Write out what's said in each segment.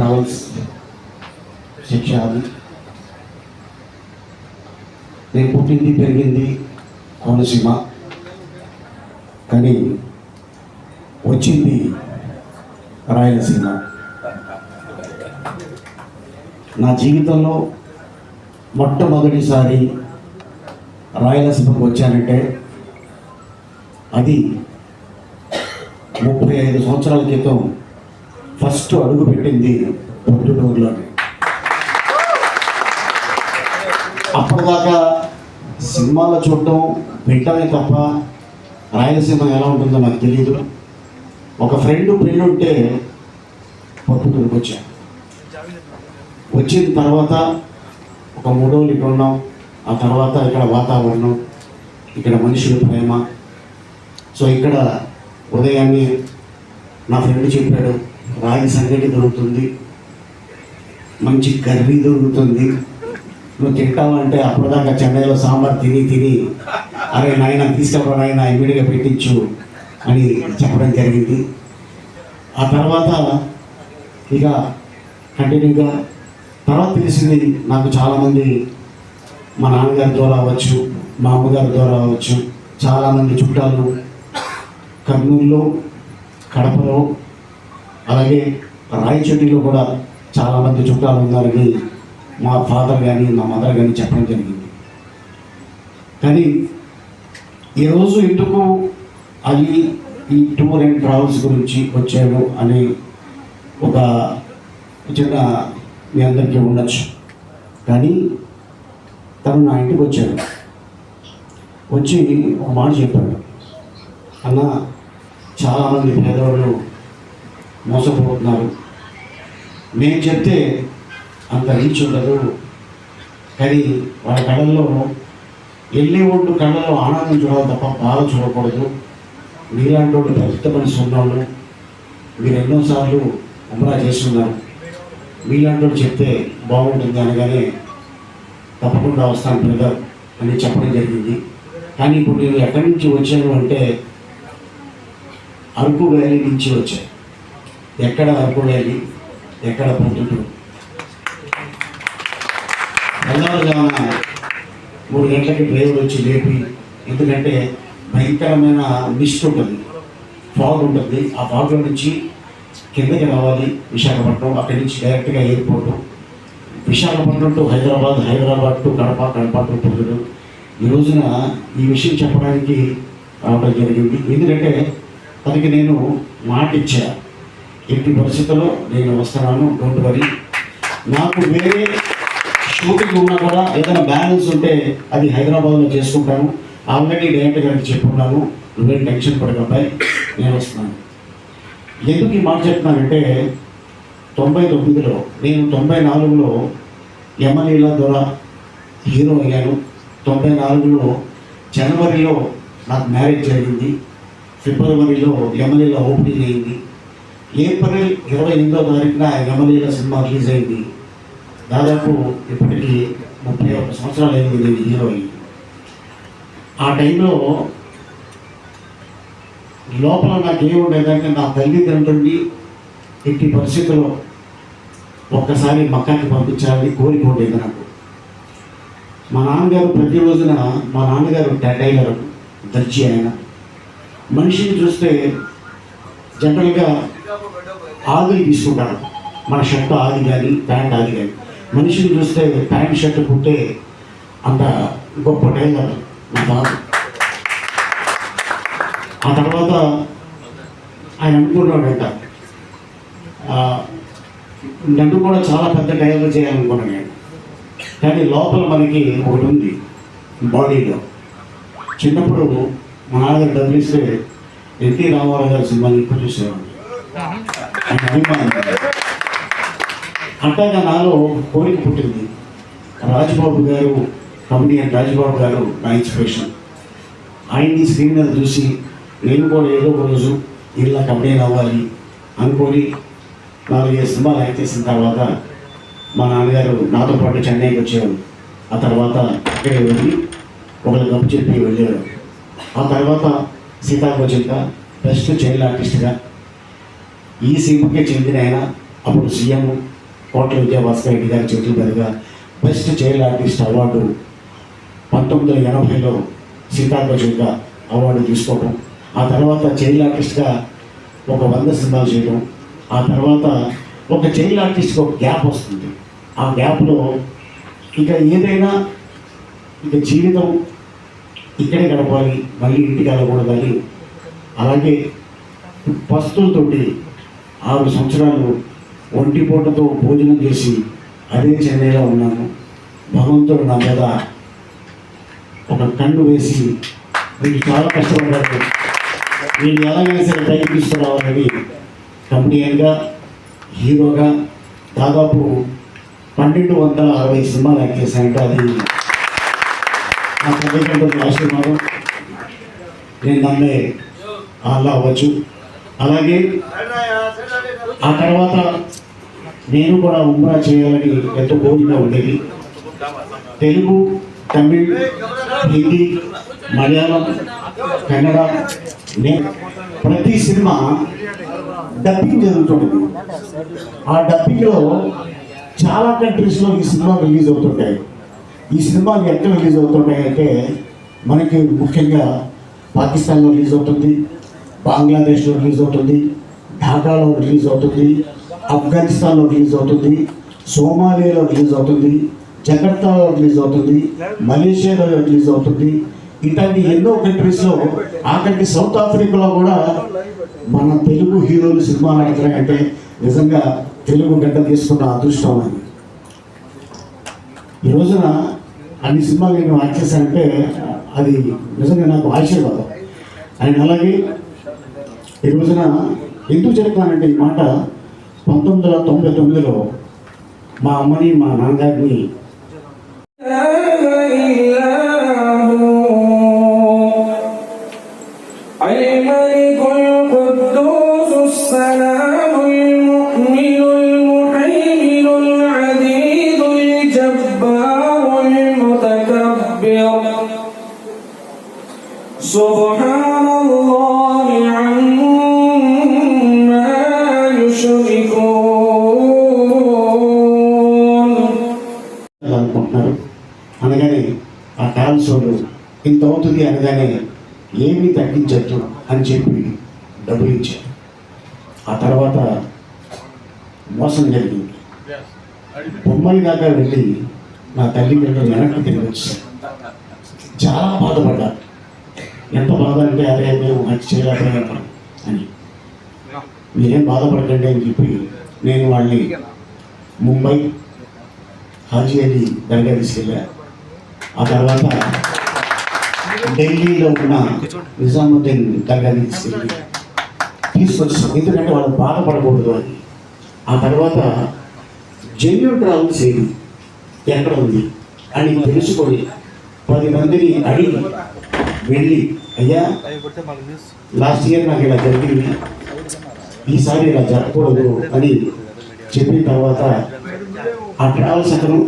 Travels శిక్షాది నేను పుట్టింది పెరిగింది కోనసీమ. కానీ వచ్చింది రాయలసీమ. నా జీవితంలో మొట్టమొదటిసారి రాయలసీమకు వచ్చానంటే అది ముప్పై ఐదు సంవత్సరాల క్రితం ఫస్ట్ అడుగు పెట్టింది పొద్దుటూరులోనే అప్పటిదాకా సినిమాల్లో చూడటం వింటమే తప్ప రాయలసీమ ఎలా ఉంటుందో నాకు తెలియదు ఒక ఫ్రెండ్ పెళ్ళి ఉంటే పొద్దుటూరుకు వచ్చాను వచ్చిన తర్వాత ఒక మూడు రోజులు ఇక్కడ ఉన్నాం. ఆ తర్వాత ఇక్కడ వాతావరణం ఇక్కడ మనుషుల ప్రేమ. సో ఇక్కడ ఉదయాన్నే నా ఫ్రెండ్ చెప్పాడు రాగి సంగటి దొరుకుతుంది. మంచి కర్రీ దొరుకుతుంది. నువ్వు తింటావంటే అప్పటిదాకా చెన్నైలో సాంబార్ తిని తిని అరే నాయన తీసుకెళ్ళరా నాయన ఇమీడియట్గా పెట్టించు అని చెప్పడం జరిగింది. ఆ తర్వాత ఇక కంటిన్యూగా తర్వాత తెలిసింది నాకు చాలామంది మా నాన్నగారి ద్వారా అవ్వచ్చు మా అమ్మగారి ద్వారా అవ్వచ్చు. చాలామంది చుట్టాలు కర్నూలులో కడపలో అలాగే రాయచోటిలో కూడా చాలామంది చుట్టాలు ఉన్నారని మా ఫాదర్ కానీ మా మదర్ కానీ చెప్పడం జరిగింది. కానీ ఈరోజు ఎందుకు అది ఈ టూర్ అండ్ ట్రావెల్స్ గురించి వచ్చాము అని ఒక చిన్న మీ అందరికీ ఉండొచ్చు. కానీ తను నా ఇంటికి వచ్చాడు. వచ్చి ఒక మాట చెప్పాడు. అన్న చాలామంది పేదవాళ్ళు మోసపోతున్నారు నేను చెప్తే అంత రీచ్ ఉండదు. కానీ వాళ్ళ కళల్లో వెళ్ళి ఒడ్డు కళ్ళలో ఆనందం చూడాలి తప్ప బాధ చూడకూడదు. మీలాంటి వాళ్ళు పెద్ద మనిషి ఉన్నాళ్ళు మీరు ఎన్నోసార్లు ఉమరా చేస్తున్నారు మీలాంటి వాళ్ళు చెప్తే బాగుంటుంది అనగానే తప్పకుండా వస్తాను బ్రదర్ అని చెప్పడం జరిగింది. కానీ ఇప్పుడు నేను ఎక్కడి నుంచి వచ్చాను అంటే అరకు వ్యాలీ నుంచి వచ్చాను. ఎక్కడ అరకు ఎక్కడ పొద్దుటూరు తెల్లవారుజామున మూడు గంటలకి డ్రైవర్ వచ్చి లేపి ఎందుకంటే భయంకరమైన మిస్ట్ ఉంటుంది. ఫాగ్ ఉంటుంది. ఆ ఫాగ్లో నుంచి కిందకి రావాలి విశాఖపట్నం. అక్కడి నుంచి డైరెక్ట్గా airport Visakhapatnam to Hyderabad Hyderabad to Kadapa Kadapa to పొద్దుడు ఈ రోజున ఈ విషయం చెప్పడానికి రావడం జరిగింది. ఎందుకంటే తనకి నేను మాట ఇచ్చా ఎట్టి పరిస్థితుల్లో నేను వస్తున్నాను. డోంట్ వరీ నాకు వేరే షూటింగ్ ఉన్నా కూడా ఏదైనా బ్యాలెన్స్ ఉంటే అది హైదరాబాద్లో చేసుకుంటాను. ఆల్రెడీ డైరెక్టర్ గారికి చెప్పుకున్నాను. నువ్వేం టెన్షన్ పడకపోయి నేను వస్తున్నాను. ఎందుకు ఈ మాట చెప్తున్నానంటే తొంభై తొమ్మిదిలో నేను తొంభై నాలుగులో యమలీల ద్వారా హీరో అయ్యాను. తొంభై నాలుగులో జనవరిలో నాకు మ్యారేజ్ జరిగింది. ఫిబ్రవరిలో యమలీల ఓపెనింగ్ అయింది. ఏప్రిల్ ఇరవై ఎనిమిదో తారీఖున యమలీల సినిమా రిలీజ్ అయింది. దాదాపు ఇప్పటికి ముప్పై ఒక్క సంవత్సరాలు అయింది నేను హీరో అయ్యి. ఆ టైంలో లోపల నాకు ఏముండేదంటే నా తల్లిదండ్రుల్ని ఎట్టి పరిస్థితుల్లో ఒక్కసారి మక్కాకి పంపించాలని కోరిక ఉండేది నాకు. మా నాన్నగారు ప్రతి రోజున మా నాన్నగారు టైలర్ దర్జీ ఆయన. మనిషిని చూస్తే జనరల్గా ఆదిని తీసుకుంటాడు మన షర్ట్ ఆది కానీ ప్యాంట్ ఆది కానీ మనిషిని చూస్తే ప్యాంట్ షర్ట్ పుట్టే అంత గొప్ప టైలర్ నా బాబు. ఆ తర్వాత ఆయన అనుకున్నాడంట నన్ను కూడా చాలా పెద్ద టైలర్ చేయాలనుకున్నాను నేను. కానీ లోపల మనకి ఒకటి ఉంది బాడీలో. చిన్నప్పుడు మా నాన్నగారు డబ్బులు ఇస్తే ఎన్టీ రామారావు గారి సినిమాని ఇప్పుడు చూసేవాడు ఆయన అభిమానం అట్లాగా నాలో కోరిక పుట్టింది. రాజబాబు గారు కమిడియన్ రాజబాబు గారు నా ఇన్స్పిరేషన్. ఆయన్ని స్క్రీన్ మీద చూసి నేను కూడా ఏదో ఒక రోజు ఇలా కమిడియన్ అవ్వాలి అనుకొని నాలుగైదు సినిమాలు యాక్ట్ చేసిన తర్వాత మా నాన్నగారు నాతో పాటు చెన్నైకి వచ్చేవారు. ఆ తర్వాత అక్కడే వెళ్ళి ఒకరు గప్పు చెప్పి వెళ్ళేవారు. ఆ తర్వాత సీతాకోచింత బెస్ట్ చైల్డ్ ఆర్టిస్ట్గా ఈ సినిమాకే చెందిన ఆయన అప్పుడు సీఎం కోట్ల విజయభాస్కర్ రెడ్డి గారి చేతుల మీదుగా బెస్ట్ చైల్డ్ ఆర్టిస్ట్ అవార్డు పంతొమ్మిది వందల ఎనభైలో సీతాకోజుగా అవార్డు తీసుకోవటం ఆ తర్వాత చైల్డ్ ఆర్టిస్ట్గా ఒక వంద సినిమాలు చేయడం ఆ తర్వాత ఒక చైల్డ్ ఆర్టిస్ట్కి ఒక గ్యాప్ వస్తుంది. ఆ గ్యాప్లో ఇక ఏదైనా ఇక జీవితం ఇక్కడే గడపాలి మళ్ళీ ఇంటికి వెళ్ళకూడదని అలాగే పస్తులతోటి ఆరు సంవత్సరాలు ఒంటి పూటతో భోజనం చేసి అదే చెన్నైలో ఉన్నాను. భగవంతుడు నా మీద ఒక కన్ను వేసి మీకు చాలా కష్టపడ్డారు నేను ఎలాగైనా సరే పైకి తీసుకురావాలని కంపెనీగా హీరోగా దాదాపు పన్నెండు వందల అరవై సినిమాలు యాక్ట్ చేశానంటే అది నా తల్లిదండ్రుల ఆశీర్వాదం. నేను నమ్మే అలా అవ్వచ్చు. అలాగే ఆ తర్వాత నేను కూడా ఉమ్రా చేయాలని ఎంతో కోరిక ఉండేది. తెలుగు తమిళ్ హిందీ మలయాళం కన్నడ ప్రతి సినిమా డబ్బింగ్ జరుగుతుంది ఆ డబ్బింగ్లో చాలా కంట్రీస్లో ఈ సినిమా రిలీజ్ అవుతుంటాయి. ఈ సినిమాలు ఎక్కడ రిలీజ్ అవుతుంటాయి అంటే మనకి ముఖ్యంగా పాకిస్తాన్లో రిలీజ్ అవుతుంది. బంగ్లాదేశ్లో రిలీజ్ అవుతుంది ఢాకాలో రిలీజ్ అవుతుంది ఆఫ్ఘనిస్తాన్లో రిలీజ్ అవుతుంది సోమాలియాలో రిలీజ్ అవుతుంది జకర్తాలో రిలీజ్ అవుతుంది మలేషియాలో రిలీజ్ అవుతుంది. ఇట్లాంటి ఎన్నో కంట్రీస్లో ఆఖరికి సౌత్ ఆఫ్రికాలో కూడా మన తెలుగు హీరోలు సినిమాలు ఆడుతున్నాయంటే నిజంగా తెలుగు గడ్డ తీసుకున్న అదృష్టం అని ఈ రోజున అన్ని సినిమాలు నేను యాక్ట్ చేశానంటే అది నిజంగా నాకు ఆశీర్వాదం. అండ్ అలాగే ఈ రోజున ఎందుకు చెప్తానంటే ఈ మాట పంతొమ్మిది వందల తొంభై తొమ్మిదిలో మా అమ్మని మా నాన్నగారిని ఇంత అనగానే ఏమీ తగ్గించద్దు అని చెప్పి డబ్బులు ఇచ్చారు. ఆ తర్వాత మోసం జరిగింది. బొమ్మలు దాకా వెళ్ళి నా తల్లిదండ్రులు వెనక్కి తిరిగి వచ్చారు. చాలా బాధపడ్డారు. ఎంత బాధ అంటే అదే మేము మంచి చేయలేకపోయాం అని. మీరేం బాధపడకండి అని చెప్పి నేను వాళ్ళని ముంబై హాజీ అలీ దగ్గర తీసుకెళ్ళా. ఆ తర్వాత ఢిల్లీలో ఉన్న నిజాముద్దీన్ దర్గా తీసుకెళ్ళి తీసుకొచ్చాం ఎందుకంటే వాళ్ళు బాధపడకూడదు అని. ఆ తర్వాత జెన్యున్ ట్రావెల్స్ ఏది ఎక్కడ ఉంది? అని తెలుసుకొని పది మందిని అడిగి వెళ్ళి అయ్యా లాస్ట్ ఇయర్ నాకు ఇలా జరిగింది. ఈసారి ఇలా జరగకూడదు అని చెప్పిన తర్వాత ఆ ట్రావెల్స్ అతను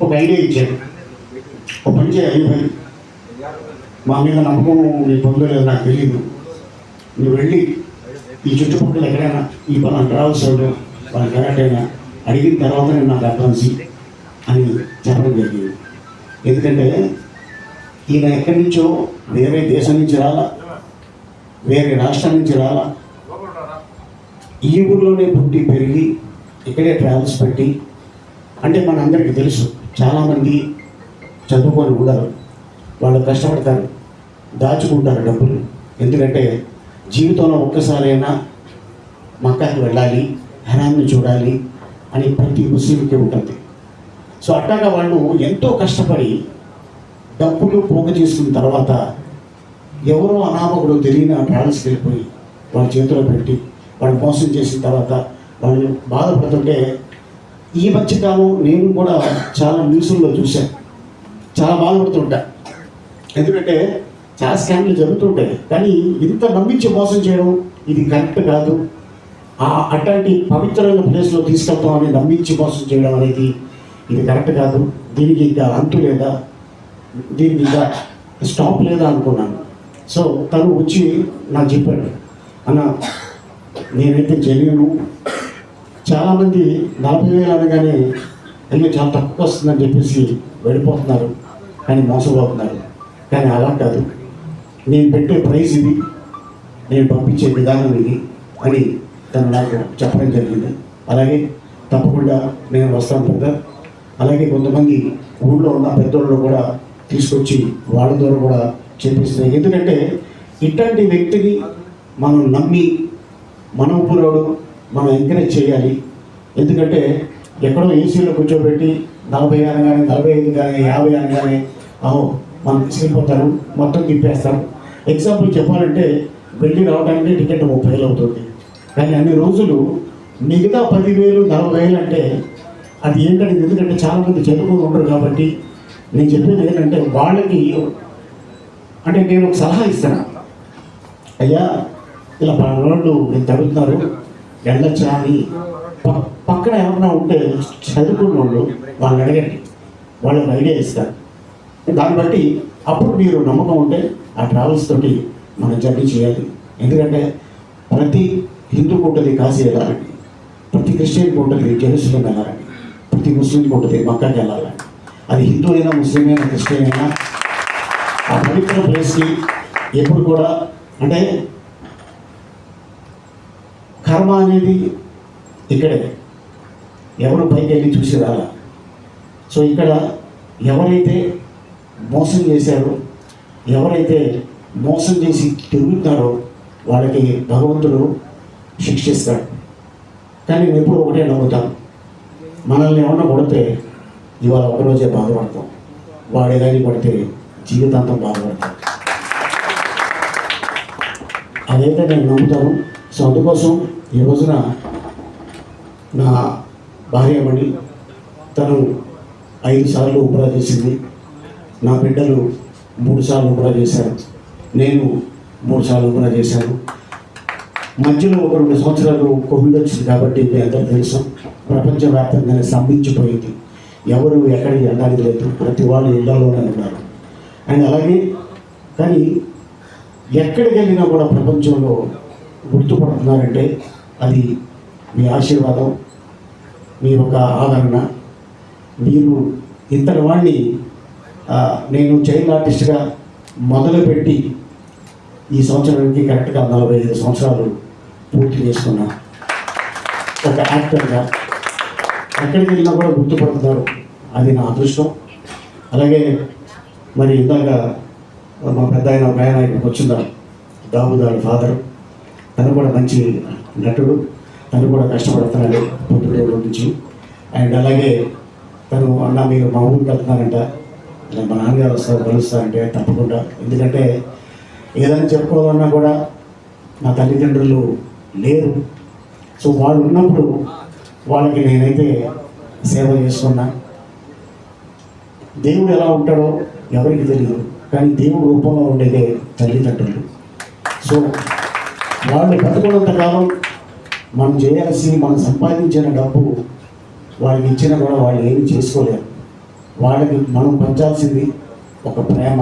ఒక ఐడియా ఇచ్చాడు. ఒక పని చేయాలి మా మీద నమ్మకం నేను పొందలేదు నాకు తెలియదు నువ్వు వెళ్ళి ఈ చుట్టుపక్కల ఎక్కడైనా ఈ పలానా ట్రావెల్స్ వాడు వాళ్ళ కరెక్ట్ అయినా అడిగిన తర్వాత నేను నాకు అడ్వాన్స్ అని చెప్పడం జరిగింది. ఎందుకంటే ఈయన ఎక్కడి నుంచో వేరే దేశం నుంచి రాలా వేరే రాష్ట్రం నుంచి రాలా ఈ ఊర్లోనే పుట్టి పెరిగి ఇక్కడే ట్రావెల్స్ పెట్టి అంటే మనందరికీ తెలుసు చాలామంది చదువుకొని ఉండరు వాళ్ళు కష్టపడతారు. దాచుకుంటారు డబ్బులు. ఎందుకంటే జీవితంలో ఒక్కసారైనా మక్కాకి వెళ్ళాలి హరాన్ని చూడాలి అని ప్రతి ముస్లింకి ఉంటుంది. సో అట్టాగా వాళ్ళు ఎంతో కష్టపడి డబ్బులు పోగు చేసిన తర్వాత ఎవరో అనామకుడు తెలియని ఆ ట్రావెల్స్కి వెళ్ళిపోయి వాళ్ళ చేతిలో పెట్టి వాళ్ళు మోసం చేసిన తర్వాత వాళ్ళు బాధపడుతుంటే ఈ మధ్యకాలం నేను కూడా చాలా న్యూస్ల్లో చూశాను. చాలా బాధపడుతుంటా. ఎందుకంటే చాలా స్కామ్లు జరుగుతుంటాయి కానీ ఇంత నమ్మించి మోసం చేయడం ఇది కరెక్ట్ కాదు. ఆ అట్లాంటి పవిత్రమైన ప్లేస్లో తీసుకెళ్తామని నమ్మించి మోసం చేయడం అనేది ఇది కరెక్ట్ కాదు. దీనికి ఇంకా అంతు లేదా? దీనికి ఇంకా స్టాప్ లేదా అనుకున్నాను. సో తను వచ్చి నాకు చెప్పాడు. అన్న నేనైతే జెన్యును చాలామంది నలభై వేలు అనగానే అయ్యో చాలా తక్కువ వస్తుందని చెప్పేసి వెళ్ళిపోతున్నారు. కానీ మోసపోతున్నారు. కానీ అలా కాదు. నేను పెట్టే ప్రైజ్ ఇది. నేను పంపించే విధానం ఇది అని తను నాకు చెప్పడం జరిగింది. అలాగే తప్పకుండా నేను వస్తాను కదా అలాగే కొంతమంది ఊళ్ళో ఉన్న పెద్దోళ్ళు కూడా తీసుకొచ్చి వాళ్ళ ద్వారా కూడా చేపిస్తున్నాయి. ఎందుకంటే ఇట్లాంటి వ్యక్తిని మనం నమ్మి మన ఊరోడు మనం ఎంకరేజ్ చేయాలి. ఎందుకంటే ఎక్కడో ఏసీలో కూర్చోబెట్టి నలభై అనగానే నలభై ఐదు కానీ యాభై అనగానే అహో మనం తీసుకెళ్ళిపోతారు మొత్తం తిప్పేస్తారు. ఎగ్జాంపుల్ చెప్పాలంటే వెళ్ళి రావడానికి టికెట్ ముప్పై వేలు అవుతుంది. కానీ అన్ని రోజులు మిగతా పదివేలు నలభై వేలు అంటే అది ఏంటంటే ఎందుకంటే చాలామంది చదువుకుని ఉండరు కాబట్టి నేను చెప్పేది ఏంటంటే వాళ్ళకి అంటే నేను ఒక సలహా ఇస్తాను. అయ్యా ఇలా పలానాళ్ళు నేను అడుగుతున్నారు వెళ్ళొచ్చా అని. పక్కన ఎవరైనా ఉంటే చదువుకున్న వాళ్ళు వాళ్ళని అడగండి. వాళ్ళకి ఐడియా ఇస్తారు దాన్ని బట్టి అప్పుడు మీరు నమ్మకం ఉంటే ఆ ట్రావెల్స్ తోటి మనం జర్నీ చేయాలి. ఎందుకంటే ప్రతి హిందూ ఉంటుంది కాశీ వెళ్ళాలండి. ప్రతి క్రిస్టియన్కి ఉంటుంది జెరూసలం వెళ్ళాలండి. ప్రతి ముస్లింకి ఉంటుంది మక్కాకి వెళ్ళాలండి. అది హిందూ అయినా ముస్లిం అయినా క్రిస్టియన్ అయినా ఆ పవిత్ర ప్లేస్కి ఎప్పుడు కూడా అంటే కర్మ అనేది ఇక్కడే. ఎవరు పైకి వెళ్ళి చూసి రాల సో ఇక్కడ ఎవరైతే మోసం చేశారో ఎవరైతే మోసం చేసి తిరుగుతారో వాళ్ళకి భగవంతుడు శిక్షిస్తాడు. కానీ నేను ఎప్పుడు ఒకటే నమ్ముతాను మనల్ని ఏమన్నా కొడితే ఇవాళ ఒకరోజే బాధపడతాం. వాడే కానీ కొడితే జీవితాంతం బాధపడతాం. అదైతే నేను నమ్ముతాను. సో అందుకోసం ఈ రోజున నా భార్యమణి తను ఐదు సార్లు ఉపరా చేసింది. నా బిడ్డలు మూడు సార్లు ఉమ్రా చేశారు. నేను మూడు సార్లు ఉమ్రా చేశాను. మధ్యలో ఒక రెండు సంవత్సరాలు కోవిడ్ వచ్చింది కాబట్టి మీ అందరూ తెలుసు. ప్రపంచవ్యాప్తంగానే స్తంభించిపోయింది. ఎవరు ఎక్కడికి వెళ్ళడానికి లేదు. ప్రతి వాళ్ళు ఇళ్ళలోనే ఉన్నారు. అండ్ అలాగే కానీ ఎక్కడికి వెళ్ళినా కూడా ప్రపంచంలో గుర్తుపడుతున్నారంటే అది మీ ఆశీర్వాదం మీ యొక్క ఆదరణ. మీరు ఇంతటి వాడిని నేను చైల్డ్ ఆర్టిస్ట్గా మొదలుపెట్టి ఈ సంవత్సరానికి కరెక్ట్గా నలభై ఐదు సంవత్సరాలు పూర్తి చేసుకున్నా ఒక యాక్టర్గా ఎక్కడికి వెళ్ళినా కూడా గుర్తుపడుతున్నారు. అది నా అదృష్టం. అలాగే మరి ఇందాక మా పెద్ద ఆయన ఒక ఆయన ఇక్కడికి వచ్చిందా? దావుదాడు ఫాదర్. తను కూడా మంచి నటుడు. తను కూడా కష్టపడుతున్నాడు పొద్దుటూరు నుంచి. అండ్ అలాగే తను అన్న మీరు మా ఊరికి వెళ్తున్నారంట. నేను మా నాన్నగారు వస్తారు కలుస్తారంటే తప్పకుండా. ఎందుకంటే ఏదైనా చెప్పుకోవాలన్నా కూడా నా తల్లిదండ్రులు లేరు. సో వాళ్ళు ఉన్నప్పుడు వాళ్ళకి నేనైతే సేవ చేస్తున్నా. దేవుడు ఎలా ఉంటాడో ఎవరికి తెలియదు. కానీ దేవుడు రూపంలో ఉండేదే తల్లిదండ్రులు. సో వాళ్ళు బతుకున్నంత కాలం మనం చేయాల్సి మనం సంపాదించిన డబ్బు వాళ్ళకి ఇచ్చినా కూడా వాళ్ళు ఏమి చేసుకోలేరు. వాళ్ళకి మనం పంచాల్సింది ఒక ప్రేమ.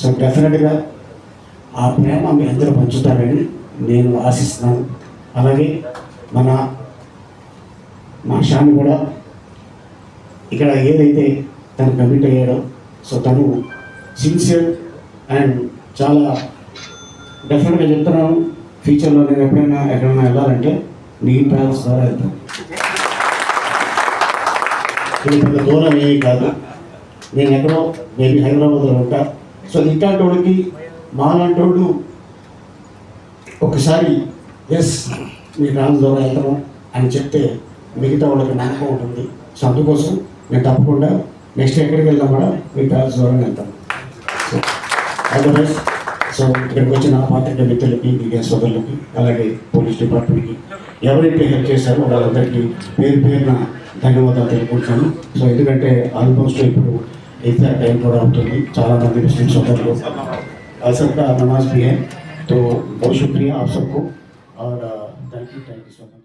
సో డెఫినెట్గా ఆ ప్రేమ మీ అందరూ పంచుతారని నేను ఆశిస్తున్నాను. అలాగే మన మా షాన్ కూడా ఇక్కడ ఏదైతే తను కమిట్ అయ్యాడో సో తను సిన్సియర్ అండ్ చాలా డెఫినెట్గా చెప్తున్నాను. ఫ్యూచర్లో నేను ఎప్పుడైనా ఎక్కడైనా వెళ్ళాలంటే నీ ట్రావెల్స్ ద్వారా వెళ్తాను. పెద్ద దూరం ఏమీ కాదు. నేను ఎక్కడో మేబీ హైదరాబాద్లో ఉంటా. సో ఇట్లాంటి వాడికి మాలాంటి వాడు ఒకసారి ఎస్ మీ ట్రావెల్స్ ద్వారా వెళ్తాము అని చెప్తే మిగతా వాళ్ళకి నమ్మకం ఉంటుంది. సో అందుకోసం నేను తప్పకుండా నెక్స్ట్ ఎక్కడికి వెళ్దాం కూడా మీ ట్రావెల్స్ ద్వారా వెళ్తాను సో అదర్వైజ్ సో ఇక్కడికి వచ్చిన పాత్రిక మిత్రులకి మీడియా సోదరులకి అలాగే పోలీస్ డిపార్ట్మెంట్కి ఎవరైతే హెల్ప్ చేశారో వాళ్ళందరికీ పేరు పేరున ధన్యవాదాలు తెలుపుకుంటాను సో ఎందుకంటే ఆల్మోస్ట్ ఇప్పుడు ఇఫ్తార్ టైం కూడా అవుతుంది చాలామంది ముస్లిం సోదరులు असर का नमाज भी है तो बहुत शुक्रिया आप सबको और thank you thank you so much